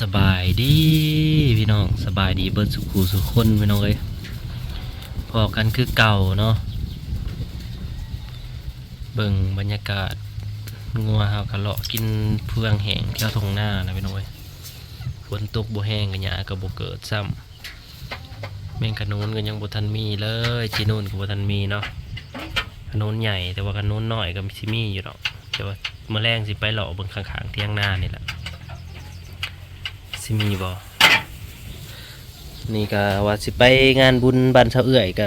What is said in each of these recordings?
สบายดีพี่น้องสบายดีเบิดสุขูสุขคนพี่น้องเอ้ยพอกันคือเก่าเนาะเบิ่งบรรยากาศงัวเฮากะเลาะกินเพื่องแห้งแถวทงหน้านะพี่น้องเอ้ยฝนตกบ่แห้งกันหยาก็บ่เกิดซ้ำแมงขนุนก็ยังบ่ทันมีเลยที่นู่นก็บ่ทันมีเนาะขนุนใหญ่แต่ว่าขนุนน้อยก็สิมีอยู่ดอกแต่ว่าเมื้อแรงสิไปเลาะเบิ่งข้างๆเที่ยงหน้านี่แหละ สิมีบ่นี่ก็ว่าสิไปงานบุญบ้านชาวเอื้อยก็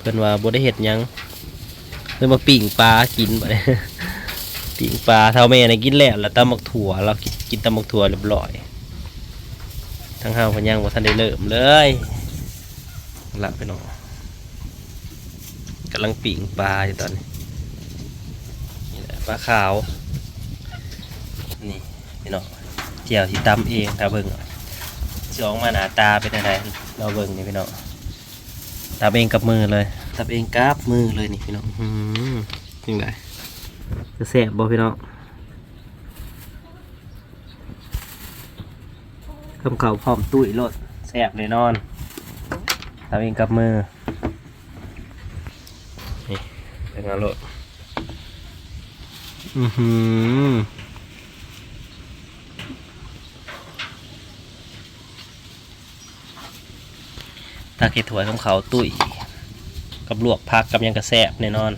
เพิ่นว่าบ่ได้เฮ็ดหยังเลยมาปิ้งปลากินบัดนี้ปิ้งปลาเท่าแม่นี่กินแล้วแล้วตำบักถั่วเรากินกินตำบักถั่วเรียบร้อยทั้งเฮาเพิ่นยังบ่ทันได้เริ่มเลยละไปเนาะกำลังปิ้งปลาอยู่ตอนนี้นี่แหละปลาขาว นี่พี่น้อง เจียวที่ตำเองถ้าเบิ่งสิออกมาหน้าตาเป็นอะไรเราเบิ่งนี่พี่น้องตำเองกับมือเลยตำเองกับมือเลยนี่พี่น้องอืมยังไงจะแสบบ่พี่น้องคำเขาพร้อมตุ้ยรถแสบเลยนอนตำเองกับมือนี่เป็นไงรถอือหือ ตาเกถวยของเขาตุ๋ยกับลวกพักกับยังกระแซบแน่นอน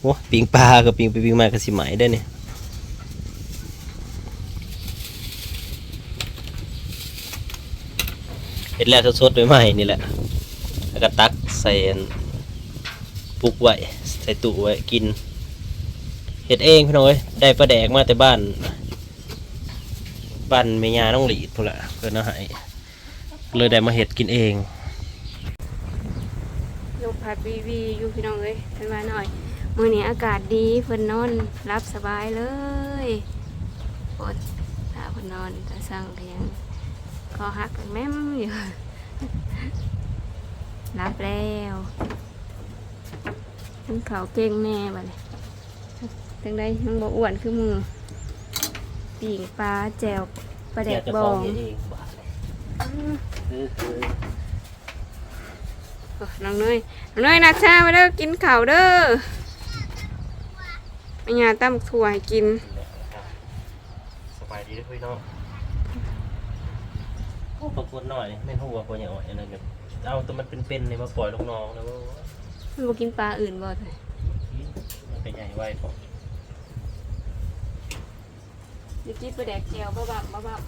โอ้ปิงปลากับปิงไปปิงมากับสิไหมได้เนี่ยเห็ดแล้วสดๆใหม่ๆนี่แหละแล้วก็ตักใส่ปุกไว้ใส่ตู้ไว้กินเห็ดเองพี่น้อยได้ปลาแดกมาแต่บ้าน บ้านเมียาต้องหลีดพุ่นละเพื่นเอาให้เลยได้มาเห็ดกินเองลมพัดวีวีอยู่พี่น้องเอ้ยเป็นมาหน่อยมื้อนี้อากาศดีเพิ่นนอนรับสบายเลยปวดตาเพิ่นนอนตาสั่งก็ยังคอหักแม่มอยู่รับแล้วทั้งเขาเก่งแน่บัดนี้ทั้งใดยังบ่อ้วนคือมือ ปีงปลาแจวปลาแดกบองเองบาทเลยคือคือโอ้น้องเนยน้องเนยนักชามาเด้อกินข้าวเด้อแม่ยาตั้มถั่วให้กินสบายดีด้วยน้องโอ้ปรากฏหน่อยไม่หัวปล่อยอย่างอ่อนนั้นก็เอาแต่มันเป็นๆเลยมาปล่อยลูกน้องแล้วว่ามันบ่กินปลาอื่นบ่เลยมันเป็นใหญ่ไว้ก่อ เดี๋ยวกินปลาแดกเจียวบ้าบับบ้าบับ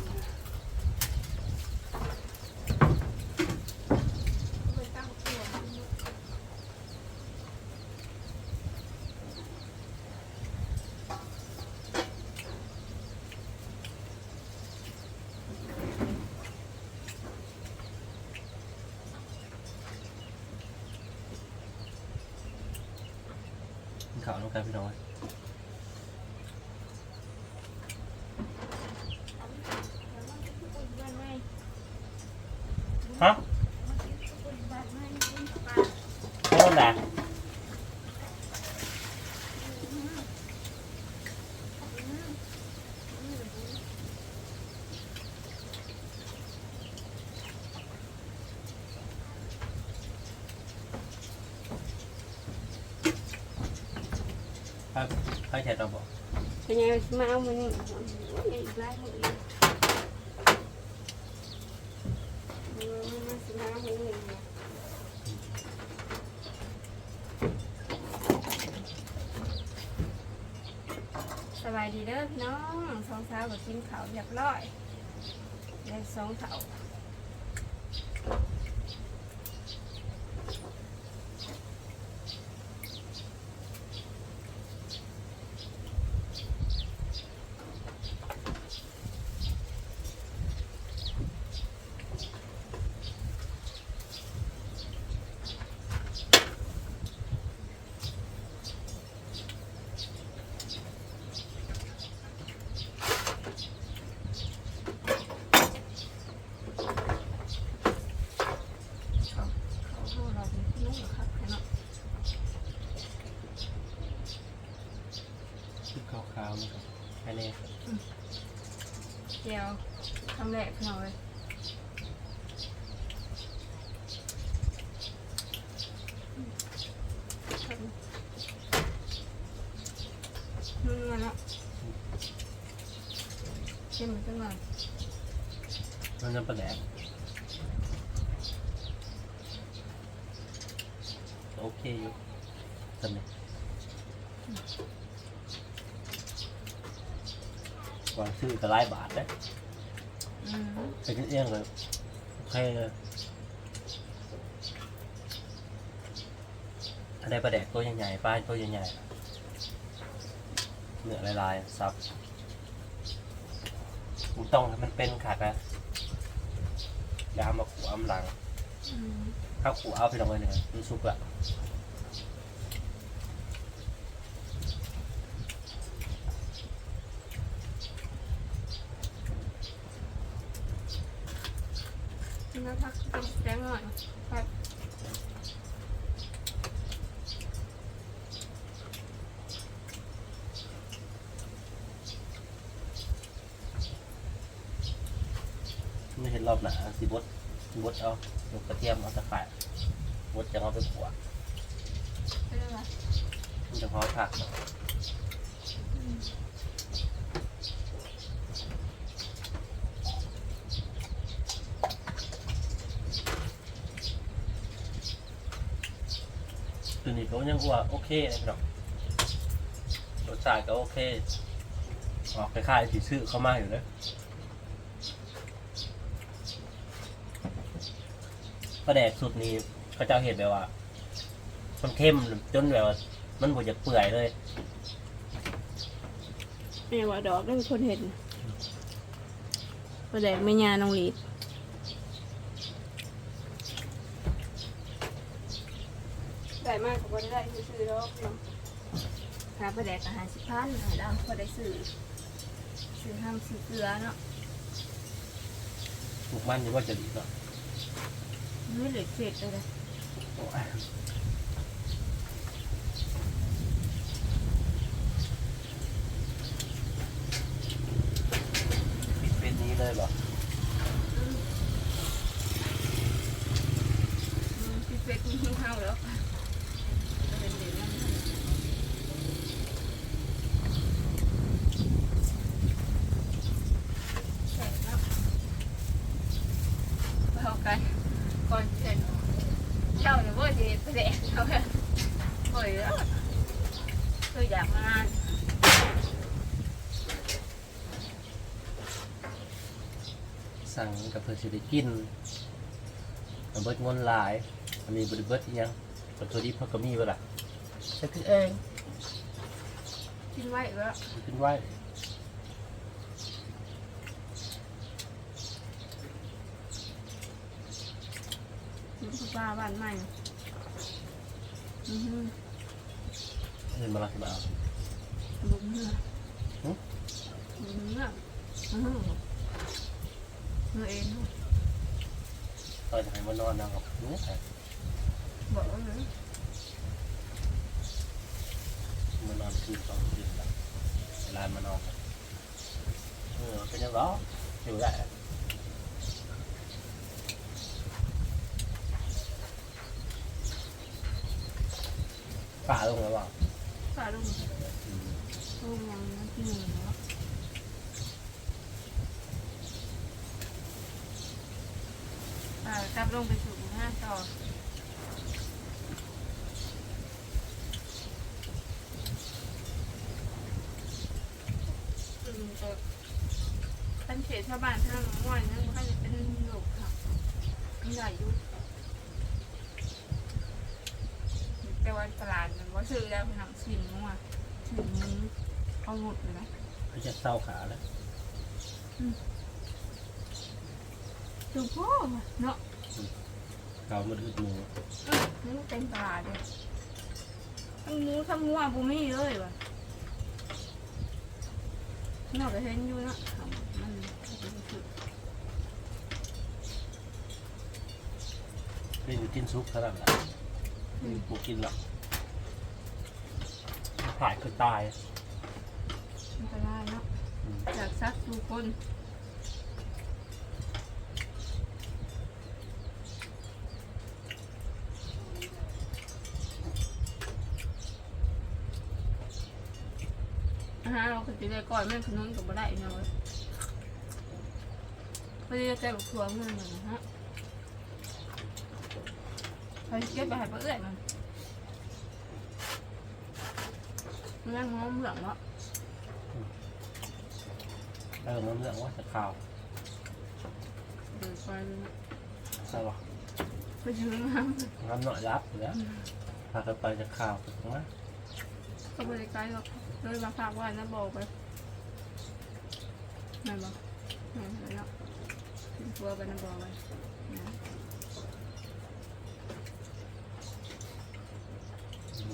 กินข้าวน้องกันพี่น้อง ฮะโอ้แหละครับใครแชร์เราบอกเป็นไงมาเอามือนี่โอ้ยอีกหลายคนอีกเออมา สบายดีเด้อพี่น้องสองสาวก็กินข้าวเรียบร้อยได้สองเท่าเขาเราเป็นพี่น้องเหรอครับแค่นั้น ขาว มันก็แค่นี้เจียวคำแรกพี่น้องเลยนุ่นๆเนาะเข้มเหมือนกันหน่อยมันจะเป็นแหลกโอเคอยู่ทำไม วางซื้อก็หลายบาทนะอืมไปกินเอี้ยงเลยโอเคเลยอันใดปลาแดกตัวใหญ่ๆปลาตัวใหญ่ๆเนื้อลายๆซับมันต้องมันเป็นขาดนะอยามาขวามหลัง อืมข้าวขวเอาไปลงไปหนึ่งมันสุกละ แล้วพักกินแดงหน่อยครับไม่เห็นรอบหนาสิบดบดเอาบดกระเทียมเอาตะไคร้บดจะเอาไปขวไม่ได้ปะมันจะพอผักอืม ตัวนี้ก็ยังว่าโอเคนะครับรสชาติก็โอเคออกคล้ายๆสีซื้อเข้ามาอยู่เลยปลาแดกสุดนี้เขาเจ้าเห็นแบบว่า มันเข้มจนแบบว่า มันบดจากเปื่อยเลยแม่ว่าดอกได้นคนเห็นประแดกไม่ยาน้องลีดได้ มากกว่าบ่ได้ซื้อๆดอกเนาะถ้าประแดกอาหารสิพันให้เราพอได้ซื้อซื้อห้ามซื้อเกลือเนาะถูกมันนี่ว่าจะดีเนาะไม่เหลือเศษเลยโอ้ยปิดเป็นนี้เลยเหรอ พี่เป็ดมีข้าวแล้วเป็นเด็กนั่นแซ่บเนาะ เอากันก่อนเสร็จเจ้าเนี่ยว่าจะไปแดกเขาแบบโอ้ยแล้วคืออยากมางานสั่งกับเพื่อนสิได้กินมันเบิดงนหลายอันนี้บริเบิดอีหยังปัจจุบันเขาก็มีเวลาจะคือเองกินไว้อีกแล้วมันเป็นไว้ มันคือ ปลาบ้านใหม่อือหือเงินมาลักมาเอาบุกเนื้อบุกเนื้ออือหือเนื้อเองตอนจะให้มานอนนะครับเนี่ยบอกว่าเลยมานอนคืนสองคืนแล้วเวลามานอนครับเออเป็นยังไงอยู่ได้ ป่าลงแล้วเปล่าปลาลูกอืมลูกยังที่หนึ่งเนะอ่ากลับลงไปสู่ห้าต่ออืมแต่เป็นเขตชาวบ้านทางม่วนนั่นก็จะเป็นหลูกค่ะมีหลายยุคแต่ ว่าตลาดมันว่าซื้อแล้วเป็นหนังสินมั่วสินนี้เอาหมดเลยนะเขาจะเศร้าขาแล้วดูพ่อเนาะเขามันอึดหมูเออนี่มันเต็มตลาดเลยทั้งหมูทั้งงัวบูมี่เลยว่ะนอกจากเห็นอยู่เนาะมันมันคือไม่อยู่กินซุปเท่านั้นแหละไม่อยู่ปูกินหรอก ผ่ายคือตายอันตรายเนาะอยากซักทุกคนอาหารเราคือจะได้ก่อนแม่ขนุนกับบ่ได้เนาะเว้ยพอดีจะใจกับครัวเมื่อไงนะฮะไปเก็บไปให้ป้าเอื้อยมัน มันยังงอมเหลืองวะเออมันเรื่องว่าจะข่าวเดินไปเลยนะใช่ปะไปยืนน้งานหน่อยรับอยู่แล้วพากันไปจะข่าวถูกไหมำก็บริการหรอกเลยมาฝากไว่านะบอกไปแม่บอกแม่เห็นแล้วขึ้นตัวไปนะบอกไปนะ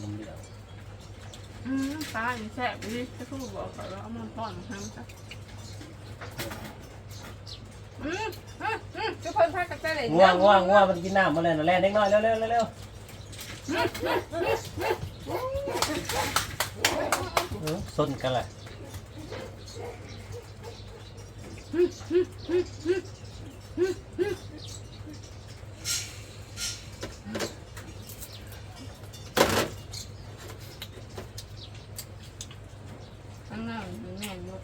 มันเรื่อง อืมปลาอย่างแซ่บดิจะพูดบอกก่อนว่าเอามันป้อนมาทำจ้ะอืมอืมอืมทุกคนพากันไปเลยง่วงง่วงง่วงมันกินน้ำมาเลยนะแล่นเล็กน้อยเร็วเร็วเร็วเร็วเออซนกันแหละข้างหน้ามันแน่นอยู่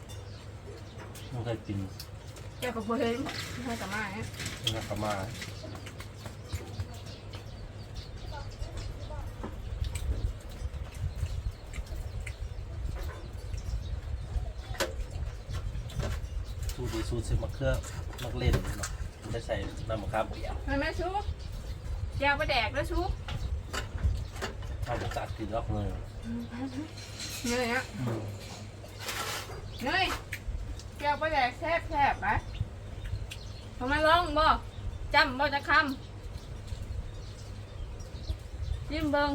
มันเคยกินแกก็บ่เห็นให้กับมาเนี่ยมันก็มาสูตรดีสูตรใส่มะเขือมักเล่นเนาะมันจะใส่น้ำมะขามเปียกให้แม่ชูยาวไปแดกแล้วชูข้าวหมูกัดกินรอบเลยเหนื่อยอะเหนื่อย ยาวไปแดกแซ่บแซ่บไปทำไมลองบ่จำบ่จะคำยิ้มเบิ่ง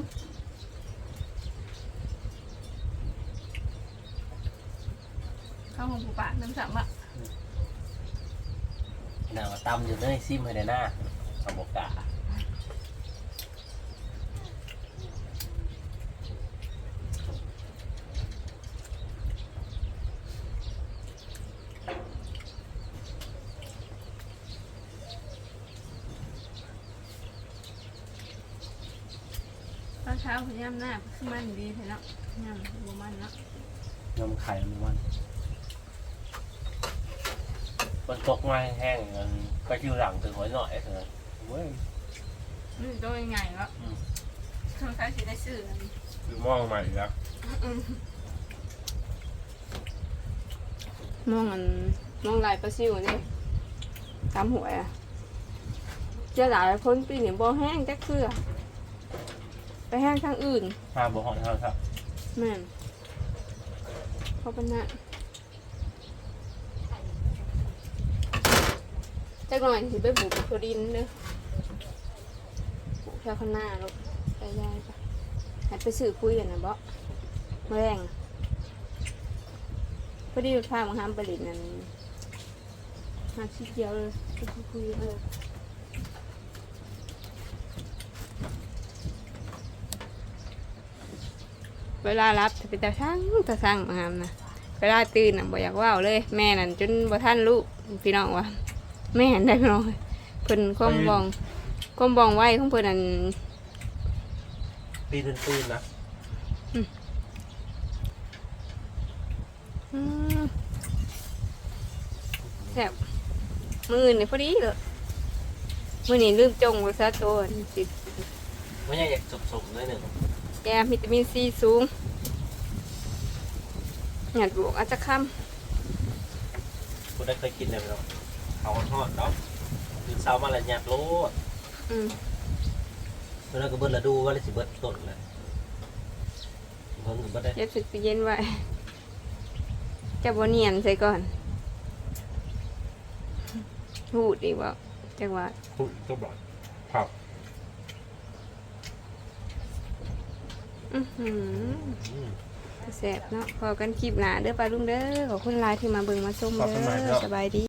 ข้าวหอมปูปะน้ำสับอะหนาวตำอยู่เนยซิมให้ได้หน้าข้าวหมูกะ เช้าพยายามหน้าขึ้นมันดีเถอะเนาะยำบัวมันเนาะน้ำไข่มันวันมันตกมาแห้งๆมันก็คิวหลังถึงหัวหน่อยเถอะเว้ยนี่ตัวใหญ่แล้วคนขายสิได้ซื้ออันนี้คือมองใหม่แล้วมองอันมองลายปลาซิวนี่ตามหวยอะเจะหลายคนปีนี้บ่แห้งจักเคือ ไปแห้งทางอื่นพาบ่หอนเท่าครับแม่นเพราะเป็นน่ะจักหน่อยสิไปปลูกโคดินเด้อปลูกแค่ข้างหน้าลูกไปยายปะให้ไปซื้อคุยกันนะบ่แมลงพอดีพามาห้ามผลิตนั่นหาชิ้นเดียวเลยไปคุยๆเออ เวลารับจะเป็นตาช่างตาช่างมาหามนะเวลาตื่นน่ะบ่อยากว่าวเลย แม่นั่นจนบ่ท่านลูกพี่น้องว่าแม่ได้พี่น้องเอ้ยเพิ่นความบองความบองไว้ของเพิ่นนั่นปีนตื่นๆนะอืมแบบมืออื่นนี่พอดีเลยมือนี่ลืมจงไว้ซะตัวนี่สิไม่ใช่อยากสมๆเลยหนึ่ง แกวิตามินซีสูงหยัดบวกอาจจะค่คุณได้เคยกินเลยไหมเนาะเขาทอดเนาะคือเช้ามาแล้วหยาดโลดำอืมแล้วก็เบิดละดูว่าเลยสิเบิดต้นเลยเพิ่งเบิดได้เย็บสุดเย็นไว้จะบเนียนใส่ก่อนหูดดีกว่าจังหวะคุณก็บอกครับ อือหือแสบเนาะพอกันคลิปหนาเด้อปลาลุงเด้อขอบคุณหลายที่มาเบิ่งมาชมเด้อสบายดี